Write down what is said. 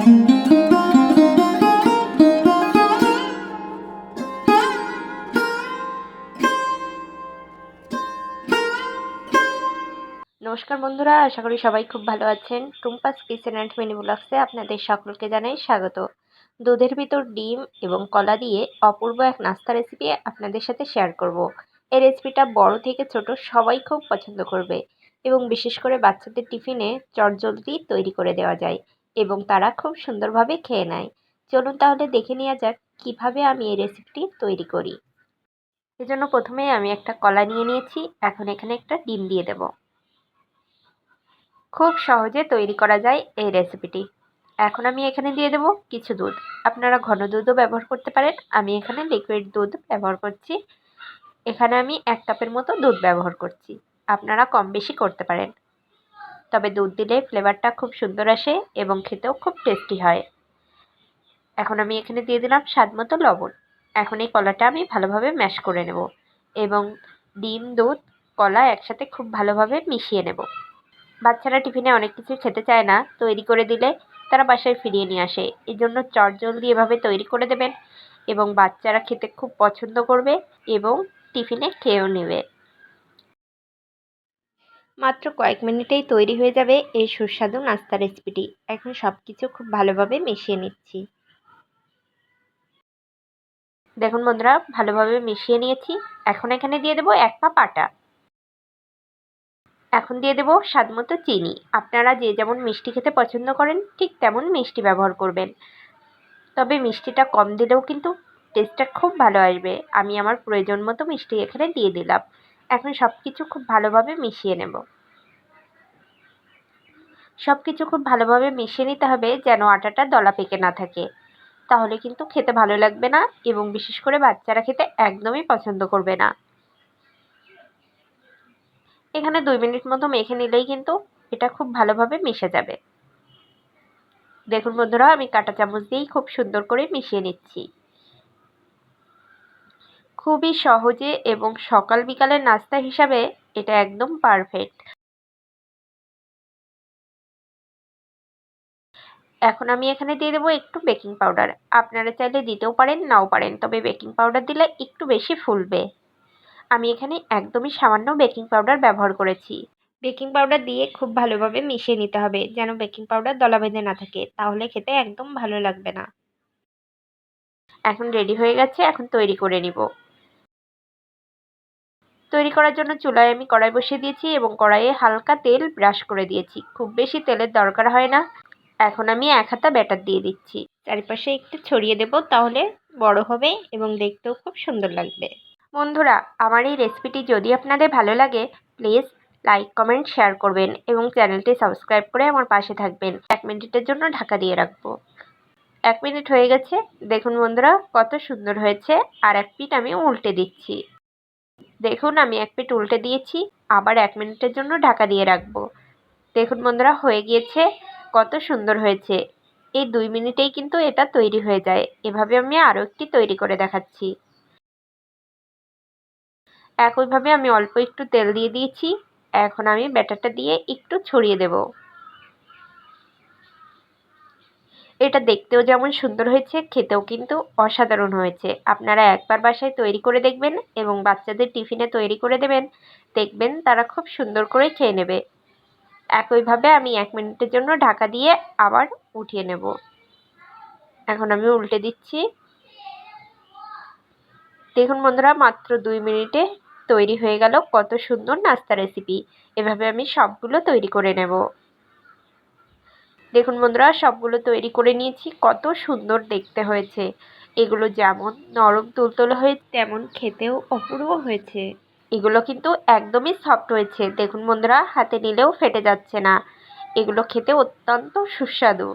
নমস্কার বন্ধুরা, আশা করি সবাই খুব ভালো আছেন। টুম্পাস কিচেন অ্যান্ড মিনি ব্লগসে আপনাদের সকলকে জানাই স্বাগত। দুধের ভিতর ডিম এবং কলা দিয়ে অপূর্ব এক নাস্তা রেসিপি আপনাদের সাথে শেয়ার করব। এই রেসিপিটা বড় থেকে ছোট সবাই খুব পছন্দ করবে এবং বিশেষ করে বাচ্চাদের টিফিনে চটজলদি তৈরি করে দেওয়া যায়। এবং তারা খুব সুন্দরভাবে খেয়ে নেয়। চলুন তাহলে দেখে নেওয়া যাক কীভাবে আমি এই রেসিপিটি তৈরি করি। এজন্য প্রথমেই আমি একটা কলা নিয়ে নিয়েছি। এখন এখানে একটা ডিম দিয়ে দেবো। খুব সহজে তৈরি করা যায় এই রেসিপিটি এখন আমি এখানে দিয়ে দেবো কিছু দুধ। আপনারা ঘন দুধও ব্যবহার করতে পারেন। আমি এখানে লিকুইড দুধ ব্যবহার করছি। এখানে আমি এক কাপের মতো দুধ ব্যবহার করছি। আপনারা কম বেশি করতে পারেন। তবে দুধ দিলে ফ্লেভারটা খুব সুন্দর আসে এবং খেতেও খুব টেস্টি হয়। এখন আমি এখানে দিয়ে দিলাম স্বাদ মতো লবণ। এখন এই কলাটা আমি ভালোভাবে ম্যাশ করে নেব এবং ডিম, দুধ, কলা একসাথে খুব ভালোভাবে মিশিয়ে নেব। বাচ্চারা টিফিনে অনেক কিছু খেতে চায় না, তৈরি করে দিলে তারা বাসায় ফিরিয়ে নিয়ে আসে। এই জন্য চটজলদি এভাবে তৈরি করে দেবেন এবং বাচ্চারা খেতে খুব পছন্দ করবে এবং টিফিনে খেয়েও নেবে। মাত্র কয়েক মিনিটেই তৈরি হয়ে যাবে এই সুস্বাদু নাস্তা রেসিপিটি। এখন সব কিছু খুব ভালোভাবে মিশিয়ে নিচ্ছি। দেখুন বন্ধুরা, ভালোভাবে মিশিয়ে নিয়েছি। এখন এখানে দিয়ে দেবো এক পা পাটা এখন দিয়ে দেবো স্বাদ মতো চিনি। আপনারা যে যেমন মিষ্টি খেতে পছন্দ করেন, ঠিক তেমন মিষ্টি ব্যবহার করবেন। তবে মিষ্টিটা কম দিলেও কিন্তু টেস্টটা খুব ভালো আসবে। আমি আমার প্রয়োজন মতো মিষ্টি এখানে দিয়ে দিলাম। এখন সব কিছু খুব ভালোভাবে মিশিয়ে নেব। সব কিছু খুব ভালোভাবে মিশিয়ে নিতে হবে যেন আটাটা দলা পেকে না থাকে। তাহলে কিন্তু খেতে ভালো লাগবে না এবং বিশেষ করে বাচ্চারা খেতে একদমই পছন্দ করবে না। এখানে দুই মিনিট মতো মেখে নিলেই কিন্তু এটা খুব ভালোভাবে মিশে যাবে। দেখুন বন্ধুরা, আমি কাঁটা চামচ দিয়েই খুব সুন্দর করে মিশিয়ে নিচ্ছি। খুবই সহজে এবং সকাল বিকালের নাস্তা হিসাবে এটা একদম পারফেক্ট এখন আমি এখানে দিয়ে দেবো একটু বেকিং পাউডার আপনারা চাইলে দিতেও পারেন, নাও পারেন, তবে বেকিং পাউডার দিলে একটু বেশি ফুলবে। আমি এখানে একদমই সামান্য বেকিং পাউডার ব্যবহার করেছি। বেকিং পাউডার দিয়ে খুব ভালোভাবে মিশিয়ে নিতে হবে, যেন বেকিং পাউডার দলা বেঁধে না থাকে, তাহলে খেতে একদম ভালো লাগবে না। এখন রেডি হয়ে গেছে, এখন তৈরি করে নিব। তৈরি করার জন্য চুলায় আমি কড়াই বসিয়ে দিয়েছি এবং কড়াইয়ে হালকা তেল ব্রাশ করে দিয়েছি। খুব বেশি তেলের দরকার হয় না। এখন আমি এক হাতা ব্যাটার দিয়ে দিচ্ছি। চারিপাশে একটু ছড়িয়ে দেব, তাহলে বড় হবে এবং দেখতেও খুব সুন্দর লাগবে। বন্ধুরা, আমার এই রেসিপিটি যদি আপনাদের ভালো লাগে, প্লিজ লাইক, কমেন্ট, শেয়ার করবেন এবং চ্যানেলটি সাবস্ক্রাইব করে আমার পাশে থাকবেন। এক মিনিটের জন্য ঢাকা দিয়ে রাখব। এক মিনিট হয়ে গেছে। দেখুন বন্ধুরা, কত সুন্দর হয়েছে। আর এক পিঠ আমি উল্টে দিচ্ছি। দেখুন, আমি এক পিঠ উল্টে দিয়েছি, আবার এক মিনিটের জন্য ঢাকা দিয়ে রাখব। দেখুন বন্ধুরা, হয়ে গিয়েছে, কত সুন্দর হয়েছে। এই দুই মিনিটেই কিন্তু এটা তৈরি হয়ে যায়। এভাবে আমি আরও একটি তৈরি করে দেখাচ্ছি। একইভাবে আমি অল্প একটু তেল দিয়ে দিয়েছি। এখন আমি ব্যাটারটা দিয়ে একটু ছড়িয়ে দেব। এটা দেখতেও যেমন সুন্দর হয়েছে, খেতেও কিন্তু অসাধারণ হয়েছে। আপনারা একবার বাসায় তৈরি করে দেখবেন এবং বাচ্চাদের টিফিনে তৈরি করে দেবেন। দেখবেন তারা খুব সুন্দর করে খেয়ে নেবে। একইভাবে আমি এক মিনিটের জন্য ঢাকা দিয়ে আবার উঠিয়ে নেব। এখন আমি উল্টে দিচ্ছি। দেখুন বন্ধুরা, মাত্র দুই মিনিটে তৈরি হয়ে গেল কত সুন্দর নাস্তা রেসিপি। এভাবে আমি সবগুলো তৈরি করে নেব। দেখুন বন্ধুরা, সবগুলো তৈরি করে নিয়েছি। কত সুন্দর দেখতে হয়েছে। এগুলো যেমন নরম তুলতুলে হয়ে তেমন খেতেও অপূর্ব হয়েছে। এগুলো কিন্তু একদমই সফট হয়েছে। দেখুন বন্ধুরা, হাতে নিলেও ফেটে যাচ্ছে না। এগুলো খেতে অত্যন্ত সুস্বাদু।